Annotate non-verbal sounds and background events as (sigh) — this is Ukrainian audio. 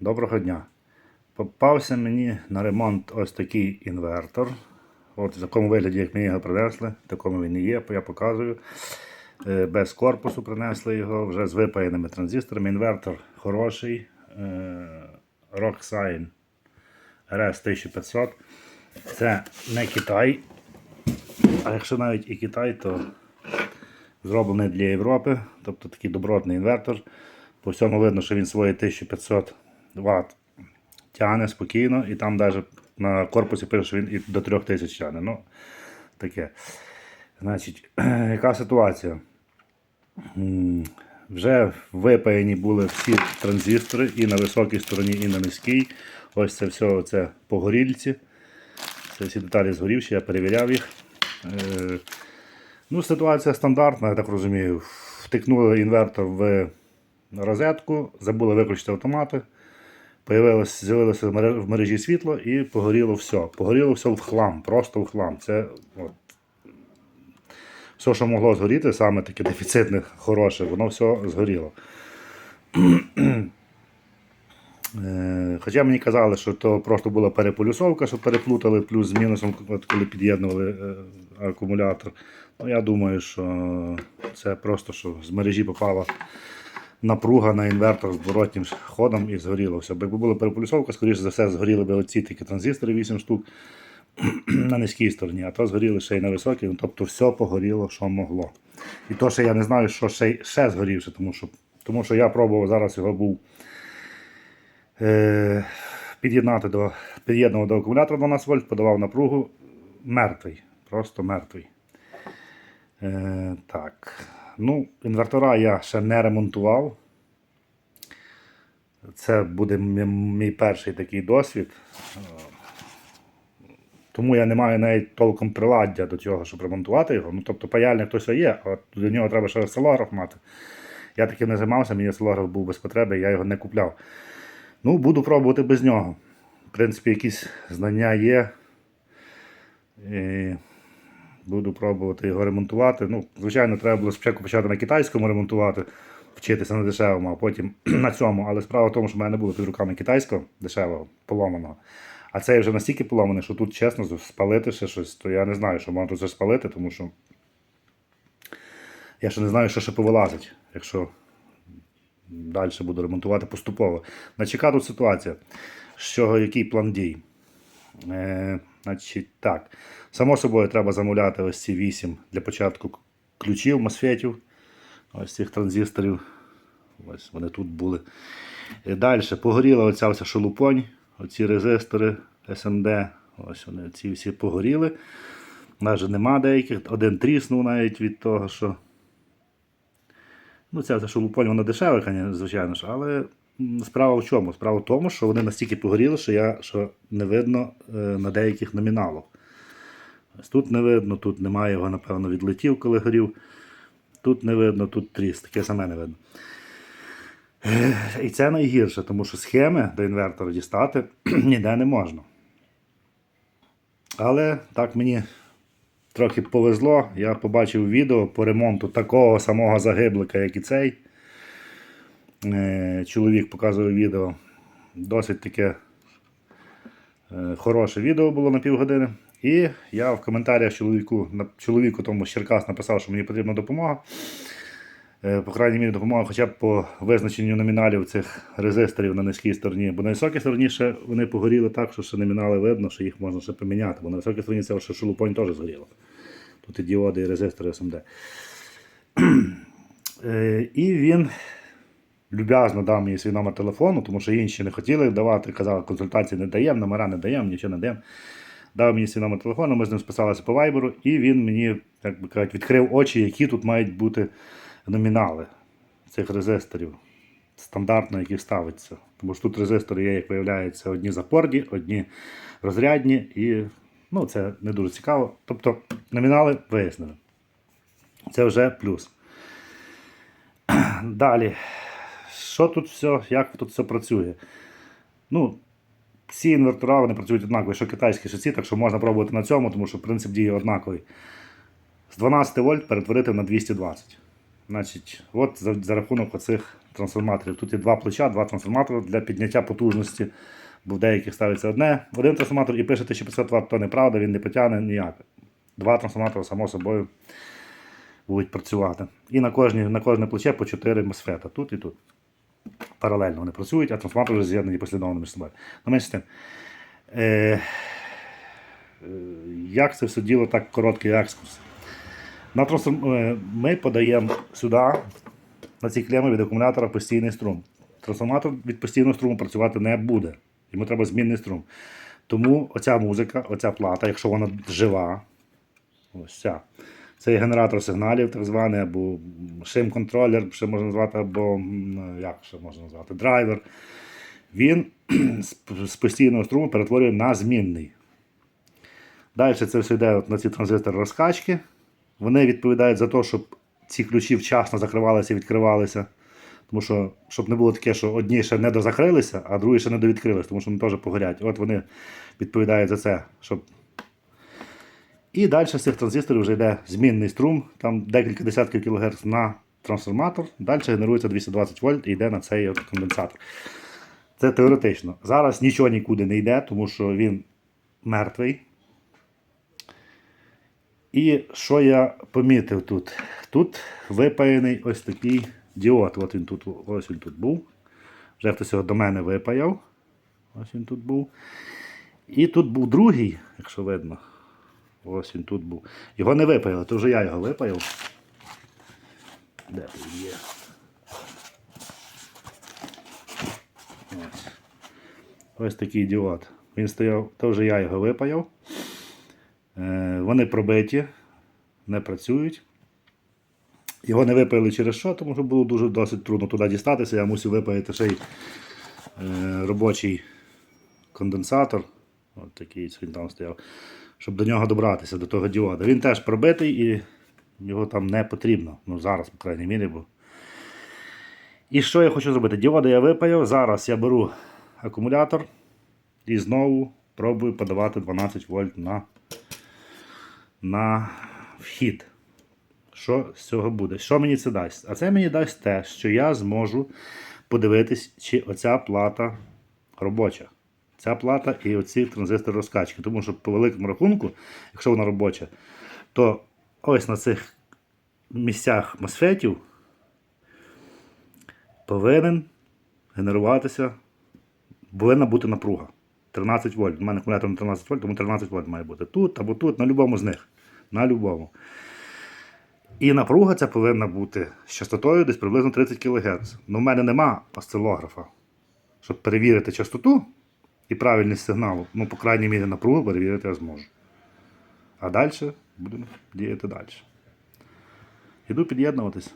Доброго дня. Попався мені на ремонт ось такий інвертор. От в такому вигляді, як мені його принесли, в такому він і є, я показую. Е, Без корпусу принесли його, вже з випаяними транзисторами. Інвертор хороший. Rocksign RS 1500. Це не Китай. А якщо навіть і Китай, то зроблений для Європи, тобто такий добротний інвертор. По всьому видно, що він свої 1500 Вт тягне спокійно, і там навіть на корпусі пише, що він і до 3000 тягне. Ну, таке. Значить, (clears throat) яка ситуація? Вже випаяні були всі транзистори і на високій стороні, і на низькій. Ось це все це по горільці. Це всі деталі згорівші, я перевіряв їх. Е, Ну, ситуація стандартна, я так розумію. Втикнули інвертор в розетку, забули виключити автомати. Появилось, з'явилося в мережі світло і погоріло все. Погоріло все в хлам, просто в хлам. Це от, все, що могло згоріти, саме таке дефіцитне, хороше, воно все згоріло. (clears throat) Е, Хоча мені казали, що то просто була переполюсовка, що переплутали плюс з мінусом, коли під'єднували е, акумулятор. Ну, я думаю, що це просто що з мережі попала напруга на інвертор з зворотнім ходом і згоріло все. Бо Якби була переполюсовка, скоріше за все, згоріли б оці такі транзистори 8 штук (clears throat) на низькій стороні, а то згоріли ще й на високій. Ну, Тобто все погоріло, що могло. І то, що я не знаю, що ще, ще згорівше, тому що, тому що я пробував зараз його був е, під'єднати до під'єднував до акумулятора 12 вольт, подавав напругу. Мертвий. Просто мертвий. Е, так. Ну, інвертора я ще не ремонтував. Це буде мій перший такий досвід. Тому я не маю навіть толком приладдя до цього, щоб ремонтувати його. Ну, тобто паяльник то все є, а до нього треба ще осцилограф мати. Я таким не займався, мені осцилограф був без потреби, я його не купляв. Ну, буду пробувати без нього. В принципі, якісь знання є. І буду пробувати його ремонтувати. Ну, звичайно, треба було спочатку почати на китайському ремонтувати, вчитися на дешевому, а потім (clears throat) на цьому. Але справа в тому, що в мене не було під руками китайського дешевого, поломаного. А цей вже настільки поломаний, що тут, чесно, спалити ще щось, то я не знаю, що можна тут спалити, тому що я ще не знаю, що ще повилазить, якщо далі буду ремонтувати поступово. Значить, яка тут ситуація? Що, який план дій? Е, значить, так. Само собою треба замовляти ось ці 8 для початку ключів, мосфетів, ось цих транзисторів. Ось вони тут були. Далі погоріла оця вся шелупонь, оці резистори SMD. Ось вони ці всі погоріли. Навіть нема деяких. Один тріснув навіть від того, що. Ну, ця шелупонь, вона дешева, звичайно ж, але справа в чому? Справа в тому, що вони настільки погоріли, що я що не видно е, на деяких номіналах. Ось тут не видно, тут немає його, напевно, відлетів, коли горів. Тут не видно, тут тріс, таке саме не видно. Е, І це найгірше, тому що схеми до інвертора дістати (clears throat) ніде не можна. Але так мені трохи повезло. Я побачив відео по ремонту такого самого загиблика, як і цей. Е, Чоловік показував відео. Досить таке е, хороше відео було на півгодини. І я в коментарях чоловіку, чоловіку тому з Черкас написав, що мені потрібна допомога. Е, По крайній мірі допомога хоча б по визначенню номіналів цих резисторів на низькій стороні. Бо на високій стороні ще вони погоріли так, що ще номінали видно, що їх можна ще поміняти. Бо на високій стороні це ще шелупонь теж згоріло. Тут і діоди, і резистори. (clears throat) Е, І він люб'язно дав мені свій номер телефону, тому що інші не хотіли давати, казали, консультації не даємо, номера не даємо, нічого не даємо. Дав мені свій номер телефону, ми з ним списалися по вайберу, і він мені, як би кажуть, відкрив очі, які тут мають бути номінали цих резисторів. Стандартно, які ставиться. Тому що тут резистори є, як виявляється, одні запорні, одні розрядні, і ну, це не дуже цікаво. Тобто номінали вияснили. Це вже плюс. (clears throat) Далі. Що тут все, як тут все працює? Ну, всі інвертора вони працюють однаково, що китайські, ці, так що можна пробувати на цьому, тому що принцип дії однаковий. З 12 вольт перетворити на 220. Значить, от за, за рахунок оцих трансформаторів. Тут є два плеча, два трансформатори для підняття потужності. Бо в деяких ставиться одне, один трансформатор і пише 1500 Вт, то неправда, він не потягне ніяк. Два трансформатори, само собою, будуть працювати. І на, кожні, на кожне плече по 4 мосфета. Тут і тут. Паралельно вони працюють, а трансформатори з'єднані послідовно між собою. Ну, менше тим. Е, е, як це все діло, так короткий екскурс. На трансформ... е, Ми подаємо сюди, на ці клеми від акумулятора постійний струм. Трансформатор від постійного струму працювати не буде. Йому треба змінний струм. Тому оця музика, оця плата, якщо вона жива, ось ця. Це є генератор сигналів, так званий, або шим-контролер, ще можна назвати, або як ще можна назвати, драйвер. Він (clears throat) з постійного струму перетворює на змінний. Далі це все йде на ці транзистори розкачки. Вони відповідають за те, щоб ці ключі вчасно закривалися і відкривалися. Тому що, щоб не було таке, що одні ще не дозакрилися, а другі ще не довідкрилися, тому що вони теж погорять. От вони відповідають за це. Щоб... І далі з цих транзисторів вже йде змінний струм, там декілька десятків кілогерц на трансформатор. Далі генерується 220 вольт і йде на цей от конденсатор. Це теоретично. Зараз нічого нікуди не йде, тому що він мертвий. І що я помітив тут? Тут випаяний ось такий діод. От він тут, ось він тут був. Вже хтось його до мене випаяв. Ось він тут був. І тут був другий, якщо видно. Ось він тут був. Його не випаяли, то вже я його випаяв. Де він є? Ось. Ось такий діод. Він стояв, то вже я його випаяв. Е, Вони пробиті, не працюють. Його не випаяли через що, тому що було дуже досить трудно туди дістатися. Я мусив випаяти ще й е, робочий конденсатор. От такий він там стояв, щоб до нього добратися, до того діода. Він теж пробитий і його там не потрібно. Ну, зараз, по крайній мірі, бо. І що я хочу зробити? Діоди я випаяв. Зараз я беру акумулятор і знову пробую подавати 12 вольт на, на вхід. Що з цього буде? Що мені це дасть? А це мені дасть те, що я зможу подивитись, чи оця плата робоча. Ця плата і оці транзистори розкачки. Тому що по великому рахунку, якщо вона робоча, то ось на цих місцях мосфетів повинен генеруватися, повинна бути напруга. 13 вольт. У мене акумулятор на 13 вольт, тому 13 вольт має бути. Тут або тут, на будь-якому з них. На будь-якому. І напруга ця повинна бути з частотою десь приблизно 30 кГц. Ну, в мене нема осцилографа, щоб перевірити частоту і правильність сигналу. Ну, по крайній мірі, напругу перевірити я зможу. А далі будемо діяти далі. Іду під'єднуватись.